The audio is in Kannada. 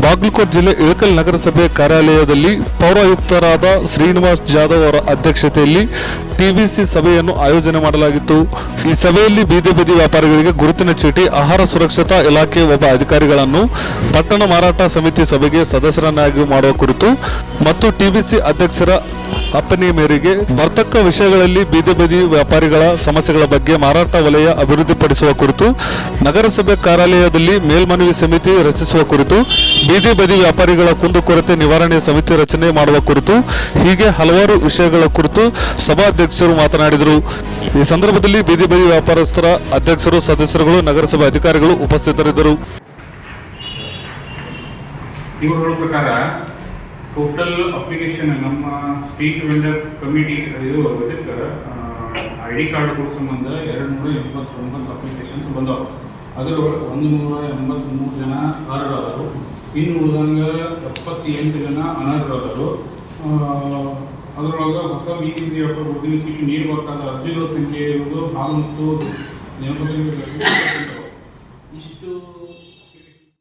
ಬಾಗಲಕೋಟ್ ಜಿಲ್ಲೆ ಇಳಕಲ್ ನಗರಸಭೆ ಕಾರ್ಯಾಲಯದಲ್ಲಿ ಪೌರಾಯುಕ್ತರಾದ ಶ್ರೀನಿವಾಸ್ ಜಾಧವ್ ಅವರ ಅಧ್ಯಕ್ಷತೆಯಲ್ಲಿ ಟಿಬಿಸಿ ಸಭೆಯನ್ನು ಆಯೋಜನೆ ಮಾಡಲಾಗಿತ್ತು. ಈ ಸಭೆಯಲ್ಲಿ ಬೀದಿ ಬದಿ ವ್ಯಾಪಾರಿಗಳಿಗೆ ಗುರುತಿನ ಚೀಟಿ, ಆಹಾರ ಸುರಕ್ಷತಾ ಇಲಾಖೆ ಒಬ್ಬ ಅಧಿಕಾರಿಗಳನ್ನು ಪಟ್ಟಣ ಮಾರಾಟ ಸಮಿತಿ ಸಭೆಗೆ ಸದಸ್ಯರನ್ನಾಗಿ ಮಾಡುವ ಕುರಿತು ಮತ್ತು ಟಿಬಿಸಿ ಅಧ್ಯಕ್ಷರ ಅಪ್ಪನೆಯ ಮೇರೆಗೆ ವರ್ತಕ ವಿಷಯಗಳಲ್ಲಿ ಬೀದಿ ಬದಿ ವ್ಯಾಪಾರಿಗಳ ಸಮಸ್ಯೆಗಳ ಬಗ್ಗೆ ಮಾರಾಟ ವಲಯ ಅಭಿವೃದ್ಧಿಪಡಿಸುವ ಕುರಿತು ನಗರಸಭೆ ಕಾರ್ಯಾಲಯದಲ್ಲಿ ಮೇಲ್ಮನವಿ ಸಮಿತಿ ರಚಿಸುವ ಕುರಿತು ಬೀದಿ ಬದಿ ವ್ಯಾಪಾರಿಗಳ ಕುಂದುಕೊರತೆ ನಿವಾರಣೆ ಸಮಿತಿ ರಚನೆ ಮಾಡುವ ಕುರಿತು ಹೀಗೆ ಹಲವಾರು ವಿಷಯಗಳ ಕುರಿತು ಸಭಾಧ್ಯಕ್ಷರು ಮಾತನಾಡಿದರು. ಈ ಸಂದರ್ಭದಲ್ಲಿ ಬೀದಿ ಬದಿ ವ್ಯಾಪಾರಸ್ಥರ ಅಧ್ಯಕ್ಷರು, ಸದಸ್ಯರುಗಳು, ನಗರಸಭೆ ಅಧಿಕಾರಿಗಳು ಉಪಸ್ಥಿತರಿದ್ದರು. ಇವ್ರು ಹೇಳೋ ಪ್ರಕಾರ ಟೋಟಲ್ ಅಪ್ಲಿಕೇಶನ್ ನಮ್ಮ ಸ್ಟ್ರೀಟ್ ವೆಂಡರ್ ಕಮಿಟಿ ಇದು ಇದಕ್ಕೆ ಐ ಡಿ ಕಾರ್ಡ್ಗಳ ಸಂಬಂಧ ಎರಡು ನೂರ ಎಂಬತ್ತೊಂಬತ್ತು ಅಪ್ಲಿಕೇಶನ್ಸ್ ಬಂದವು. ಅದರೊಳಗೆ ಒಂದು ನೂರ ಎಂಬತ್ತ್ಮೂರು ಜನ ಅರ್ಹರಾದರು ಇನ್ನು ಉಳಿದಂಗೆ ಎಪ್ಪತ್ತೆಂಟು ಜನ ಅನರ್ಹರಾದರು ಅದರೊಳಗೆ ಹೊಸ ವ್ಯಾಪಾರ ಗುರುತಿನ ಚೀಟಿ ನೀಡಬೇಕಾದ ಅರ್ಜಿಗಳ ಸಂಖ್ಯೆ ಇರುವುದು ಹಾಲು ಮತ್ತು ನೆನಪು ಇಷ್ಟು